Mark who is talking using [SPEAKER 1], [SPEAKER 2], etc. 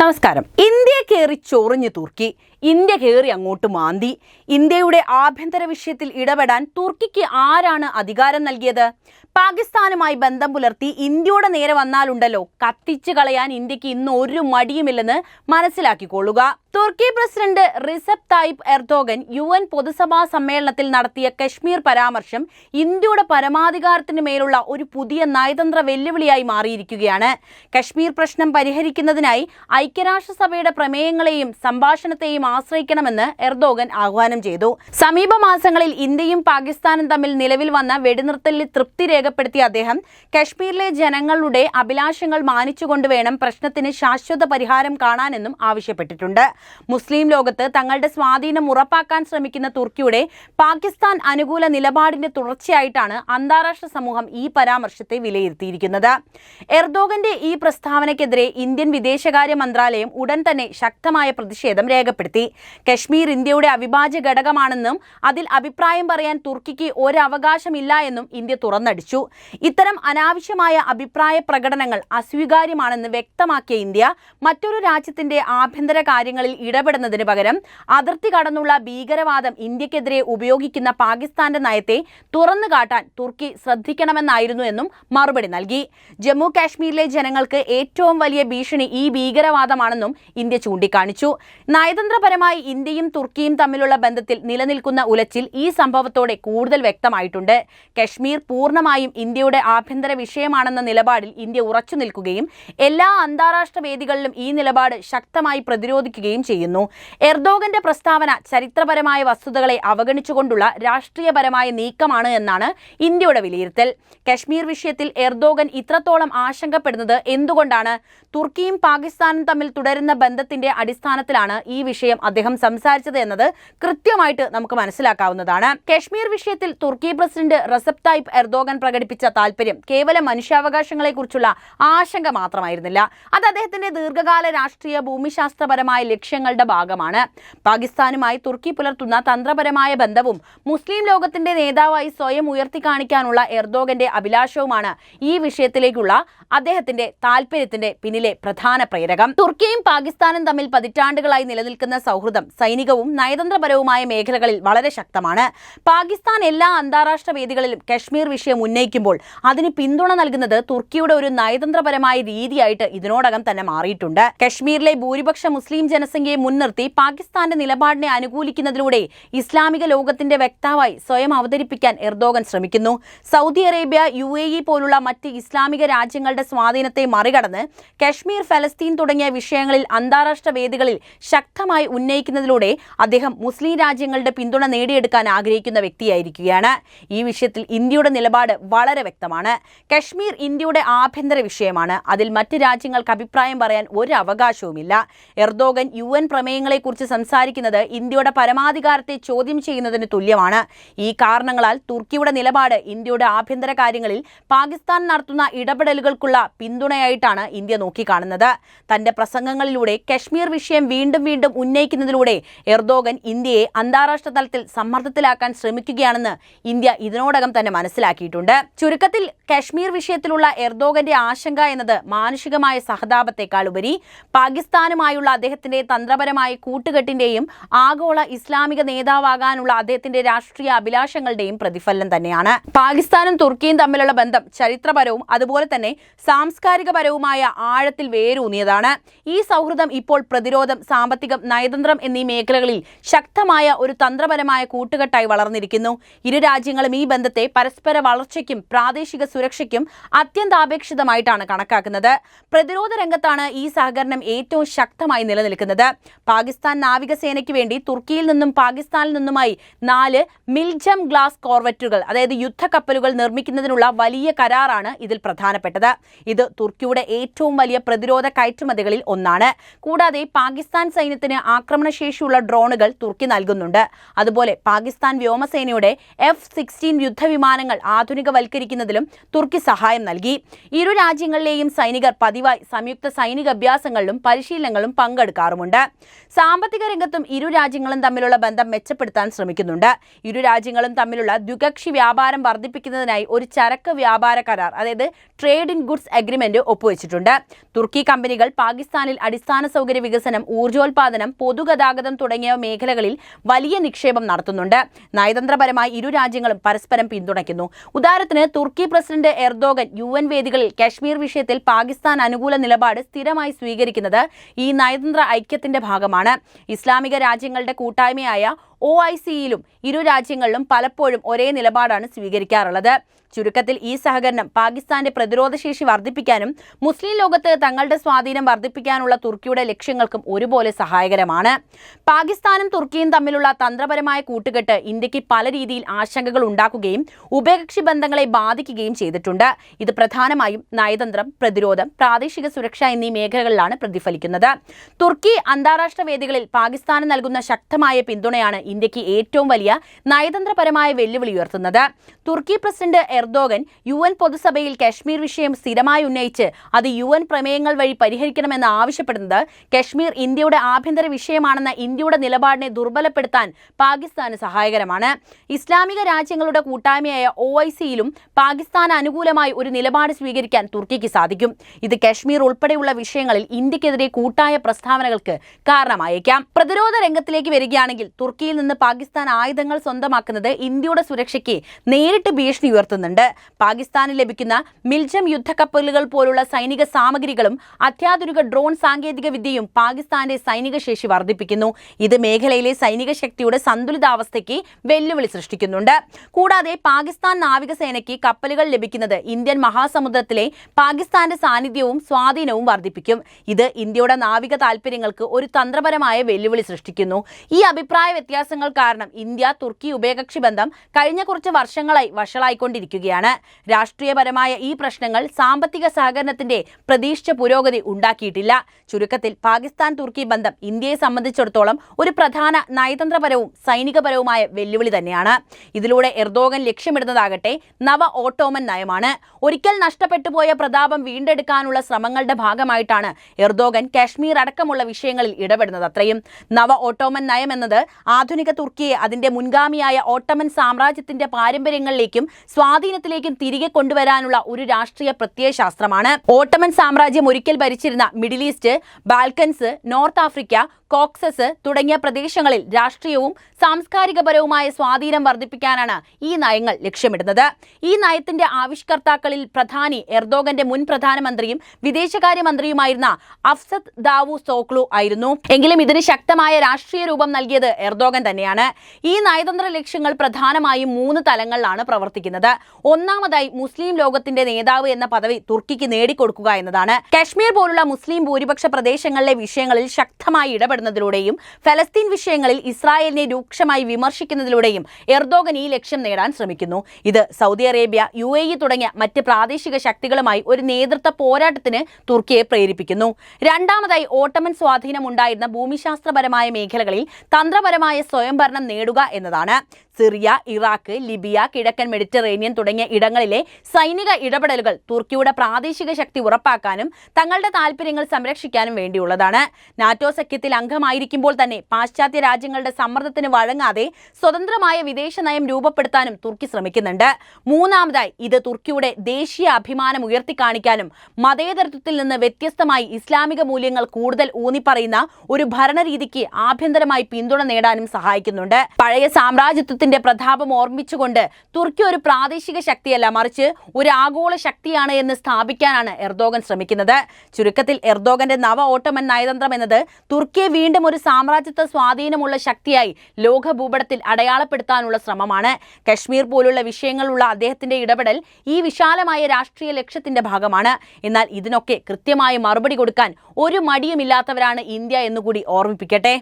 [SPEAKER 1] നമസ്കാരം. ഇന്ത്യ കയറി ചൊറിഞ്ഞ് തുർക്കി. ഇന്ത്യ കയറി അങ്ങോട്ട് മാന്തി. ഇന്ത്യയുടെ ആഭ്യന്തര വിഷയത്തിൽ ഇടപെടാൻ തുർക്കിക്ക് ആരാണ് അധികാരം നൽകിയത്? പാകിസ്ഥാനുമായി ബന്ധം പുലർത്തി ഇന്ത്യയുടെ നേരെ വന്നാലുണ്ടല്ലോ. കത്തിച്ചു കളയാൻ ഇന്ത്യയ്ക്ക് ഇന്ന് ഒരു മടിയുമില്ലെന്ന് മനസ്സിലാക്കിക്കൊള്ളുക. തുർക്കി president Recep Tayyip Erdogan U N പൊതുസഭാ സമ്മേളനത്തിൽ നടത്തിയ കശ്മീർ പരാമർശം ഇന്ത്യയുടെ പരമാധികാരത്തിന് മേലുള്ള ഒരു പുതിയ നയതന്ത്ര വെല്ലുവിളിയായി മാറിയിരിക്കുകയാണ്. കശ്മീർ പ്രശ്നം പരിഹരിക്കുന്നതിനായി ഐക്യരാഷ്ട്രസഭയുടെ പ്രമേയങ്ങളെയും സംഭാഷണത്തെയും ആശ്രയിക്കണമെന്ന് എർദോഗൻ ആഹ്വാനം ചെയ്തു. സമീപ മാസങ്ങളിൽ ഇന്ത്യയും പാകിസ്ഥാനും തമ്മിൽ നിലവിൽ വന്ന വെടിനിർത്തലിൽ തൃപ്തി രേഖപ്പെടുത്തിയ അദ്ദേഹം കശ്മീരിലെ ജനങ്ങളുടെ അഭിലാഷങ്ങൾ മാനിച്ചുകൊണ്ട് വേണം പ്രശ്നത്തിന് ശാശ്വത പരിഹാരം കാണാനെന്നും ആവശ്യപ്പെട്ടിട്ടുണ്ട്. മുസ്ലിം ലോകത്ത് തങ്ങളുടെ സ്വാധീനം ഉറപ്പാക്കാൻ ശ്രമിക്കുന്ന തുർക്കിയുടെ പാകിസ്ഥാൻ അനുകൂല നിലപാടിന്റെ തുടർച്ചയായിട്ടാണ് അന്താരാഷ്ട്ര സമൂഹം ഈ പരാമർശത്തെ വിലയിരുത്തിയിരിക്കുന്നത്. എർദോഗന്റെ ഈ പ്രസ്താവനയ്ക്കെതിരെ ഇന്ത്യൻ വിദേശകാര്യ മന്ത്രാലയം ഉടൻ തന്നെ ശക്തമായ പ്രതിഷേധം രേഖപ്പെടുത്തി. കശ്മീർ ഇന്ത്യയുടെ അവിഭാജ്യ ഘടകമാണെന്നും അതിൽ അഭിപ്രായം പറയാൻ തുർക്കിക്ക് ഒരവകാശമില്ല എന്നും ഇന്ത്യ തുറന്നടിച്ചു. ഇത്തരം അനാവശ്യമായ അഭിപ്രായ പ്രകടനങ്ങൾ അസ്വീകാര്യമാണെന്ന് വ്യക്തമാക്കിയ ഇന്ത്യ മറ്റൊരു രാജ്യത്തിന്റെ ആഭ്യന്തര കാര്യങ്ങളിൽ ഇടപെടുന്നതിന് പകരം അതിർത്തി കടന്നുള്ള ഭീകരവാദം ഇന്ത്യക്കെതിരെ ഉപയോഗിക്കുന്ന പാകിസ്ഥാന്റെ നയത്തെ തുറന്നു കാട്ടാൻ തുർക്കി ശ്രദ്ധിക്കണമെന്നായിരുന്നു എന്നും മറുപടി നൽകി. ജമ്മു കാശ്മീരിലെ ജനങ്ങൾക്ക് ഏറ്റവും വലിയ ഭീഷണി ഈ ഭീകരവാദമാണെന്നും ഇന്ത്യ ചൂണ്ടിക്കാണിച്ചു. നയതന്ത്രപരമായി ഇന്ത്യയും തുർക്കിയും തമ്മിലുള്ള ബന്ധത്തിൽ നിലനിൽക്കുന്ന ഉലച്ചിൽ ഈ സംഭവത്തോടെ കൂടുതൽ വ്യക്തമായിട്ടുണ്ട്. കശ്മീർ പൂർണമായും ഇന്ത്യയുടെ ആഭ്യന്തര വിഷയമാണെന്ന നിലപാടിൽ ഇന്ത്യ ഉറച്ചു നിൽക്കുകയും എല്ലാ അന്താരാഷ്ട്ര വേദികളിലും ഈ നിലപാട് ശക്തമായി പ്രതിരോധിക്കുകയും ചെയ്യുന്നു. എർദോഗന്റെ പ്രസ്താവന ചരിത്രപരമായ വസ്തുതകളെ അവഗണിച്ചുകൊണ്ടുള്ള രാഷ്ട്രീയപരമായ നീക്കമാണ് എന്നാണ് ഇന്ത്യയുടെ വിലയിരുത്തൽ. കശ്മീർ വിഷയത്തിൽ എർദോഗൻ ഇത്രത്തോളം ആശങ്കപ്പെടുന്നത് എന്തുകൊണ്ടാണ്? തുർക്കിയും പാകിസ്ഥാനും തമ്മിൽ തുടരുന്ന ബന്ധത്തിന്റെ അടിസ്ഥാനത്തിലാണ് ഈ വിഷയം അദ്ദേഹം സംസാരിച്ചത് എന്നത് കൃത്യമായിട്ട് നമുക്ക് മനസ്സിലാക്കാവുന്നതാണ്. കശ്മീർ വിഷയത്തിൽ തുർക്കി പ്രസിഡന്റ് റസബ് തായിബ് എർദോഗൻ പ്രകടിപ്പിച്ച താല്പര്യം കേവലം മനുഷ്യാവകാശങ്ങളെക്കുറിച്ചുള്ള ആശങ്ക മാത്രമായിരുന്നില്ല. അത് അദ്ദേഹത്തിന്റെ ദീർഘകാല രാഷ്ട്രീയ ഭൂമിശാസ്ത്രപരമായ ലക്ഷ്യങ്ങളുടെ ഭാഗമാണ്. പാകിസ്ഥാനുമായി തുർക്കി പുലർത്തുന്ന തന്ത്രപരമായ ബന്ധവും മുസ്ലിം ലോകത്തിന്റെ നേതാവായി സ്വയം ഉയർത്തി കാണിക്കാനുള്ള എർദോഗന്റെ അഭിലാഷവുമാണ് ഈ വിഷയത്തിലേക്കുള്ള അദ്ദേഹത്തിന്റെ താല്പര്യത്തിന്റെ പിന്നിലെ പ്രധാന പ്രേരകം. തുർക്കിയും പാകിസ്ഥാനും തമ്മിൽ പതിറ്റാണ്ടുകളായി നിലനിൽക്കുന്ന സൗഹൃദം സൈനികവും നയതന്ത്രപരവുമായ മേഖലകളിൽ വളരെ ശക്തമാണ്. പാകിസ്ഥാൻ എല്ലാ അന്താരാഷ്ട്ര വേദികളിലും കശ്മീർ വിഷയം ഉന്നയിക്കുമ്പോൾ അതിന് പിന്തുണ നൽകുന്നത് തുർക്കിയുടെ ഒരു നയതന്ത്രപരമായ രീതിയായിട്ട് ഇതിനോടകം തന്നെ മാറിയിട്ടുണ്ട്. കശ്മീരിലെ ഭൂരിപക്ഷ മുസ്ലിം ജനസംഖ്യയെ മുൻനിർത്തി പാകിസ്ഥാന്റെ നിലപാടിനെ അനുകൂലിക്കുന്നതിലൂടെ ഇസ്ലാമിക ലോകത്തിന്റെ വക്താവായി സ്വയം അവതരിപ്പിക്കാൻ എർദോഗൻ ശ്രമിക്കുന്നു. സൗദി അറേബ്യ യു പോലുള്ള മറ്റ് ഇസ്ലാമിക രാജ്യങ്ങളുടെ സ്വാധീനത്തെ മറികടന്ന് കശ്മീർ ഫലസ്തീൻ തുടങ്ങിയ വിഷയങ്ങളിൽ അന്താരാഷ്ട്ര വേദികളിൽ ശക്തമായി ഉന്നയിക്കുന്നതിലൂടെ അദ്ദേഹം മുസ്ലിം രാജ്യങ്ങളുടെ പിന്തുണ നേടിയെടുക്കാൻ ആഗ്രഹിക്കുന്ന വ്യക്തിയായിരിക്കുകയാണ്. ഈ വിഷയത്തിൽ ഇന്ത്യയുടെ നിലപാട് വളരെ വ്യക്തമാണ്. കശ്മീർ ഇന്ത്യയുടെ ആഭ്യന്തര വിഷയമാണ്. അതിൽ മറ്റ് രാജ്യങ്ങൾക്ക് അഭിപ്രായം പറയാൻ ഒരു അവകാശവുമില്ല. എർദോഗൻ യു എൻ പ്രമേയങ്ങളെക്കുറിച്ച് സംസാരിക്കുന്നത് ഇന്ത്യയുടെ പരമാധികാരത്തെ ചോദ്യം ചെയ്യുന്നതിന് തുല്യമാണ്. ഈ കാരണങ്ങളാൽ തുർക്കിയുടെ നിലപാട് ഇന്ത്യയുടെ ആഭ്യന്തര കാര്യങ്ങളിൽ പാകിസ്ഥാൻ നടത്തുന്ന ഇടപെടലുകൾക്കുള്ള പിന്തുണയായിട്ടാണ് ഇന്ത്യ നോക്കിക്കാണുന്നത്. തന്റെ പ്രസംഗങ്ങളിലൂടെ കശ്മീർ വിഷയം വീണ്ടും വീണ്ടും ഉന്നയിക്കുന്നതിലൂടെ എർദോഗൻ ഇന്ത്യയെ അന്താരാഷ്ട്ര തലത്തിൽ സമ്മർദ്ദത്തിലാക്കാൻ ശ്രമിക്കുകയാണെന്ന് ഇന്ത്യ ഇതിനോടകം തന്നെ മനസ്സിലാക്കിയിട്ടുണ്ട്. ചുരുക്കത്തിൽ കശ്മീർ വിഷയത്തിലുള്ള എർദോഗന്റെ ആശങ്ക എന്നത് മാനുഷികമായ സഹതാപത്തെക്കാൾ ഉപരി പാകിസ്ഥാനുമായുള്ള അദ്ദേഹത്തിന്റെ തന്ത്രപരമായ കൂട്ടുകെട്ടിന്റെയും ആഗോള ഇസ്ലാമിക നേതാവാകാനുള്ള അദ്ദേഹത്തിന്റെ രാഷ്ട്രീയ അഭിലാഷങ്ങളുടെയും പ്രതിഫലനം തന്നെയാണ്. പാകിസ്ഥാനും തുർക്കിയും തമ്മിലുള്ള ബന്ധം ചരിത്രപരവും അതുപോലെ തന്നെ സാംസ്കാരികപരവുമായ ആഴത്തിൽ വേരൂന്നിയതാണ്. ഈ സൗഹൃദം ഇപ്പോൾ പ്രതിരോധം സാമ്പത്തികം നയതന്ത്രം എന്നീ മേഖലകളിൽ ശക്തമായ ഒരു തന്ത്രപരമായ കൂട്ടുകെട്ടായി വളർന്നിരിക്കുന്നു. ഇരു രാജ്യങ്ങളും ഈ ബന്ധത്തെ പരസ്പര വളർച്ചയ്ക്കും പ്രാദേശിക സുരക്ഷയ്ക്കും അത്യന്താപേക്ഷിതമായിട്ടാണ് കണക്കാക്കുന്നത്. പ്രതിരോധ രംഗത്താണ് ഈ സഹകരണം ഏറ്റവും ശക്തമായി നിലനിൽക്കുന്നത്. പാകിസ്ഥാൻ നാവികസേനയ്ക്ക് വേണ്ടി തുർക്കിയിൽ നിന്നും പാകിസ്ഥാനിൽ നിന്നുമായി നാല് മിൽജം ഗ്ലാസ് കോർവെറ്റുകൾ അതായത് യുദ്ധക്കപ്പലുകൾ നിർമ്മിക്കുന്നതിനുള്ള വലിയ കരാറാണ് ഇതിൽ പ്രധാനപ്പെട്ടത്. ഇത് തുർക്കിയുടെ ഏറ്റവും വലിയ പ്രതിരോധ കയറ്റുമതികളിൽ ഒന്നാണ്. കൂടാതെ പാകിസ്ഥാൻ സൈന്യത്തിന് ആക്രമണശേഷിയുള്ള ഡ്രോണുകൾ തുർക്കി നൽകുന്നുണ്ട്. അതുപോലെ പാകിസ്ഥാൻ വ്യോമസേനയുടെ എഫ് സിക്സ്റ്റീൻ യുദ്ധവിമാനങ്ങൾ ആധുനികവൽക്കരിക്കുന്നതിലും തുർക്കി സഹായം നൽകി. ഇരു രാജ്യങ്ങളിലെയും സൈനികർ പതിവായി സംയുക്ത സൈനിക അഭ്യാസങ്ങളിലും പരിശീലനങ്ങളും പങ്കെടുക്കാറുമുണ്ട്. താൽപ്പര്യവുമുണ്ട് സാമ്പത്തിക രംഗത്തും ഇരു രാജ്യങ്ങളും തമ്മിലുള്ള ബന്ധം മെച്ചപ്പെടുത്താൻ ശ്രമിക്കുന്നുണ്ട്. ഇരു രാജ്യങ്ങളും തമ്മിലുള്ള ദ്വികക്ഷി വ്യാപാരം വർദ്ധിപ്പിക്കുന്നതിനായി ഒരു ചരക്ക് വ്യാപാര കരാർ അതായത് ട്രേഡ് ഇൻ ഗുഡ്സ് അഗ്രിമെന്റ് ഒപ്പുവെച്ചിട്ടുണ്ട്. തുർക്കി കമ്പനികൾ പാകിസ്ഥാനിൽ അടിസ്ഥാന സൗകര്യ വികസനം ഊർജോൽപാദനം പൊതുഗതാഗതം തുടങ്ങിയ മേഖലകളിൽ വലിയ നിക്ഷേപം നടത്തുന്നുണ്ട്. നയതന്ത്രപരമായി ഇരു രാജ്യങ്ങളും പരസ്പരം പിന്തുണയ്ക്കുന്നു. ഉദാഹരണത്തിന് തുർക്കി പ്രസിഡന്റ് എർദോഗൻ യു എൻ വേദികളിൽ കശ്മീർ വിഷയത്തിൽ പാകിസ്ഥാൻ അനുകൂല നിലപാട് സ്ഥിരമായി സ്വീകരിക്കുന്നത് ഈ നയതന്ത്ര ഐക്യത്തിന്റെ ഭാഗമാണ്. ഇസ്ലാമിക രാജ്യങ്ങളുടെ കൂട്ടായ്മയായ ഒ ഐ സിയിലും ഇരു രാജ്യങ്ങളിലും പലപ്പോഴും ഒരേ നിലപാടാണ് സ്വീകരിക്കാറുള്ളത്. ചുരുക്കത്തിൽ ഈ സഹകരണം പാകിസ്ഥാന്റെ പ്രതിരോധശേഷി വർദ്ധിപ്പിക്കാനും മുസ്ലിം ലോകത്ത് തങ്ങളുടെ സ്വാധീനം വർദ്ധിപ്പിക്കാനുള്ള തുർക്കിയുടെ ലക്ഷ്യങ്ങൾക്കും ഒരുപോലെ സഹായകരമാണ്. പാകിസ്ഥാനും തുർക്കിയും തമ്മിലുള്ള തന്ത്രപരമായ കൂട്ടുകെട്ട് ഇന്ത്യയ്ക്ക് പല രീതിയിൽ ആശങ്കകൾ ഉണ്ടാക്കുകയും ഉഭയകക്ഷി ബന്ധങ്ങളെ ബാധിക്കുകയും ചെയ്തിട്ടുണ്ട്. ഇത് പ്രധാനമായും നയതന്ത്രം പ്രതിരോധം പ്രാദേശിക സുരക്ഷ എന്നീ മേഖലകളിലാണ് പ്രതിഫലിക്കുന്നത്. തുർക്കി അന്താരാഷ്ട്ര വേദികളിൽ പാകിസ്ഥാന് നൽകുന്ന ശക്തമായ പിന്തുണയാണ് ഇന്ത്യയ്ക്ക് ഏറ്റവും വലിയ നയതന്ത്രപരമായ വെല്ലുവിളി ഉയർത്തുന്നത്. തുർക്കി പ്രസിഡന്റ് എർദോഗൻ യു എൻ പൊതുസഭയിൽ കശ്മീർ വിഷയം സ്ഥിരമായി ഉന്നയിച്ച് അത് യു എൻ പ്രമേയങ്ങൾ വഴി പരിഹരിക്കണമെന്ന് ആവശ്യപ്പെടുന്നത് കശ്മീർ ഇന്ത്യയുടെ ആഭ്യന്തര വിഷയമാണെന്ന ഇന്ത്യയുടെ നിലപാടിനെ ദുർബലപ്പെടുത്താൻ പാകിസ്ഥാന് സഹായകരമാണ്. ഇസ്ലാമിക രാജ്യങ്ങളുടെ കൂട്ടായ്മയായ ഒ ഐ സിയിലും പാകിസ്ഥാന് അനുകൂലമായി ഒരു നിലപാട് സ്വീകരിക്കാൻ തുർക്കിക്ക് സാധിക്കും. ഇത് കശ്മീർ ഉൾപ്പെടെയുള്ള വിഷയങ്ങളിൽ ഇന്ത്യക്കെതിരെ കൂട്ടായ പ്രസ്താവനകൾക്ക് കാരണമായേക്കാം. പ്രതിരോധ രംഗത്തിലേക്ക് വരികയാണെങ്കിൽ തുർക്കിയിൽ നിന്ന് പാകിസ്ഥാൻ ആയുധങ്ങൾ സ്വന്തമാക്കുന്നത് ഇന്ത്യയുടെ സുരക്ഷയ്ക്ക് നേരിട്ട് ഭീഷണി ഉയർത്തുന്നുണ്ട്. പാകിസ്ഥാന് ലഭിക്കുന്ന മിൽജം യുദ്ധക്കപ്പലുകൾ പോലുള്ള സൈനിക സാമഗ്രികളും അത്യാധുനിക ഡ്രോൺ സാങ്കേതിക വിദ്യയും പാകിസ്ഥാന്റെ സൈനിക ശേഷി വർദ്ധിപ്പിക്കുന്നു. ഇത് മേഖലയിലെ സൈനിക ശക്തിയുടെ സന്തുലിതാവസ്ഥയ്ക്ക് വെല്ലുവിളി സൃഷ്ടിക്കുന്നുണ്ട്. കൂടാതെ പാകിസ്ഥാൻ നാവികസേനയ്ക്ക് കപ്പലുകൾ ലഭിക്കുന്നത് ഇന്ത്യൻ മഹാസമുദ്രത്തിലെ പാകിസ്ഥാന്റെ സാന്നിധ്യവും സ്വാധീനവും വർദ്ധിപ്പിക്കും. ഇത് ഇന്ത്യയുടെ നാവിക താൽപര്യങ്ങൾക്ക് ഒരു തന്ത്രപരമായ വെല്ലുവിളി സൃഷ്ടിക്കുന്നു. ഈ അഭിപ്രായ വ്യത്യാസങ്ങൾ കാരണം ഇന്ത്യ തുർക്കി ഉഭയകക്ഷി ബന്ധം കഴിഞ്ഞ കുറച്ച് വർഷങ്ങളായി വഷളായിക്കൊണ്ടിരിക്കുകയാണ്. രാഷ്ട്രീയപരമായ ഈ പ്രശ്നങ്ങൾ സാമ്പത്തിക സഹകരണത്തിന്റെ പ്രതീക്ഷിച്ച പുരോഗതി ഉണ്ടാക്കിയിട്ടില്ല. ചുരുക്കത്തിൽ പാകിസ്ഥാൻ തുർക്കി ബന്ധം ഇന്ത്യയെ സംബന്ധിച്ചിടത്തോളം ഒരു പ്രധാന നയതന്ത്രപരവും സൈനികപരവുമായ വെല്ലുവിളി തന്നെയാണ്. ഇതിലൂടെ എർദോഗൻ ലക്ഷ്യമിടുന്നതാകട്ടെ നവ ഓട്ടോമൻ നയമാണ്. ഒരിക്കൽ നഷ്ടപ്പെട്ടു പോയ പ്രതാപം വീണ്ടെടുക്കാനുള്ള ശ്രമങ്ങളുടെ ഭാഗമായിട്ടാണ് എർദോഗൻ കാശ്മീർ അടക്കമുള്ള വിഷയങ്ങളിൽ ഇടപെടുന്നത് അത്രയും. നവ ഓട്ടോമൻ നയം എന്നത് ആധുനിക തുർക്കിയെ അതിന്റെ മുൻഗാമിയായ ഓട്ടമൻ സാമ്രാജ്യത്തിന്റെ പാരമ്പര്യങ്ങളിലേക്കും സ്വാധീനത്തിലേക്കും തിരികെ കൊണ്ടുവരാനുള്ള ഒരു രാഷ്ട്രീയ പ്രത്യയശാസ്ത്രമാണ്. ഓട്ടമൻ സാമ്രാജ്യം ഒരിക്കൽ ഭരിച്ചിരുന്ന Middle East Balkans North Africa Caucasus തുടങ്ങിയ പ്രദേശങ്ങളിൽ രാഷ്ട്രീയവും സാംസ്കാരികപരവുമായ സ്വാധീനം വർദ്ധിപ്പിക്കാനാണ് ഈ നയങ്ങൾ ലക്ഷ്യമിടുന്നത്. ഈ നയത്തിന്റെ ആവിഷ്കർത്താക്കളിൽ പ്രധാനി എർദോഗന്റെ മുൻ പ്രധാനമന്ത്രിയും വിദേശകാര്യമന്ത്രിയുമായിരുന്ന അഫ്സദ് ദാവു സോക്ലു ആയിരുന്നു. എങ്കിലും ഇതിന് ശക്തമായ രാഷ്ട്രീയ രൂപം നൽകിയത് എർദോഗൻ തന്നെയാണ്. ഈ നയതന്ത്ര ലക്ഷ്യങ്ങൾ പ്രധാനമായും മൂന്ന് തലങ്ങളിലാണ് പ്രവർത്തിക്കുന്നത്. ഒന്നാമതായി മുസ്ലിം ലോകത്തിന്റെ നേതാവ് എന്ന പദവി തുർക്കിക്ക് നേടിക്കൊടുക്കുക എന്നതാണ്. കശ്മീർ പോലുള്ള മുസ്ലിം ഭൂരിപക്ഷ പ്രദേശങ്ങളിലെ വിഷയങ്ങളിൽ ശക്തമായി ഇടപെടുന്നതിലൂടെയും ഫലസ്തീൻ വിഷയങ്ങളിൽ ഇസ്രായേലിനെ രൂക്ഷമായി വിമർശിക്കുന്നതിലൂടെയും എർദോഗൻ ഈ ലക്ഷ്യം നേടാൻ ശ്രമിക്കുന്നു. ഇത് Saudi Arabia U A E തുടങ്ങിയ മറ്റ് പ്രാദേശിക ശക്തികളുമായി ഒരു നേതൃത്വ പോരാട്ടത്തിന് തുർക്കിയെ പ്രേരിപ്പിക്കുന്നു. രണ്ടാമതായി ഓട്ടമൻ സ്വാധീനം ഉണ്ടായിരുന്ന ഭൂമിശാസ്ത്രപരമായ മേഖലകളിൽ തന്ത്രപരമായ സ്വയംഭരണം നേടുക എന്നതാണ്. സിറിയ ഇറാഖ് ലിബിയ കിഴക്കൻ മെഡിറ്ററേനിയൻ തുടങ്ങിയ ഇടങ്ങളിലെ സൈനിക ഇടപെടലുകൾ തുർക്കിയുടെ പ്രാദേശിക ശക്തി ഉറപ്പാക്കാനും തങ്ങളുടെ താൽപ്പര്യങ്ങൾ സംരക്ഷിക്കാനും വേണ്ടിയുള്ളതാണ്. നാറ്റോ സഖ്യത്തിൽ അംഗമായിരിക്കുമ്പോൾ തന്നെ പാശ്ചാത്യ രാജ്യങ്ങളുടെ സമ്മർദ്ദത്തിന് വഴങ്ങാതെ സ്വതന്ത്രമായ വിദേശ നയം രൂപപ്പെടുത്താനും തുർക്കി ശ്രമിക്കുന്നുണ്ട്. മൂന്നാമതായി ഇത് തുർക്കിയുടെ ദേശീയ അഭിമാനം ഉയർത്തിക്കാണിക്കാനും മതേതരത്വത്തിൽ നിന്ന് വ്യത്യസ്തമായി ഇസ്ലാമിക മൂല്യങ്ങൾ കൂടുതൽ ഊന്നിപ്പറയുന്ന ഒരു ഭരണരീതിക്ക് ആഭ്യന്തരമായി പിന്തുണ നേടാനും സഹായിക്കുന്നുണ്ട്. പഴയ സാമ്രാജ്യത്വത്തിന്റെ പ്രതാപം ഓർമ്മിച്ചുകൊണ്ട് തുർക്കി ഒരു പ്രാദേശിക ശക്തിയല്ല മറിച്ച് ഒരു ആഗോള ശക്തിയാണ് എന്ന് സ്ഥാപിക്കാനാണ് എർദോഗൻ ശ്രമിക്കുന്നത്. ചുരുക്കത്തിൽ എർദോഗന്റെ നവ ഓട്ടമൻ നയതന്ത്രം എന്നത് തുർക്കിയെ വീണ്ടും ഒരു സാമ്രാജ്യത്വ സ്വാധീനമുള്ള ശക്തിയായി ലോക ഭൂപടത്തിൽ അടയാളപ്പെടുത്താനുള്ള ശ്രമമാണ്. കശ്മീർ പോലുള്ള വിഷയങ്ങളുള്ള അദ്ദേഹത്തിന്റെ ഇടപെടൽ ഈ വിശാലമായ രാഷ്ട്രീയ ലക്ഷ്യത്തിന്റെ ഭാഗമാണ്. എന്നാൽ ഇതിനൊക്കെ കൃത്യമായ മറുപടി കൊടുക്കാൻ ഒരു മടിയുമില്ലാത്തവരാണ് ഇന്ത്യ എന്നുകൂടി ഓർമ്മിപ്പിക്കട്ടെ.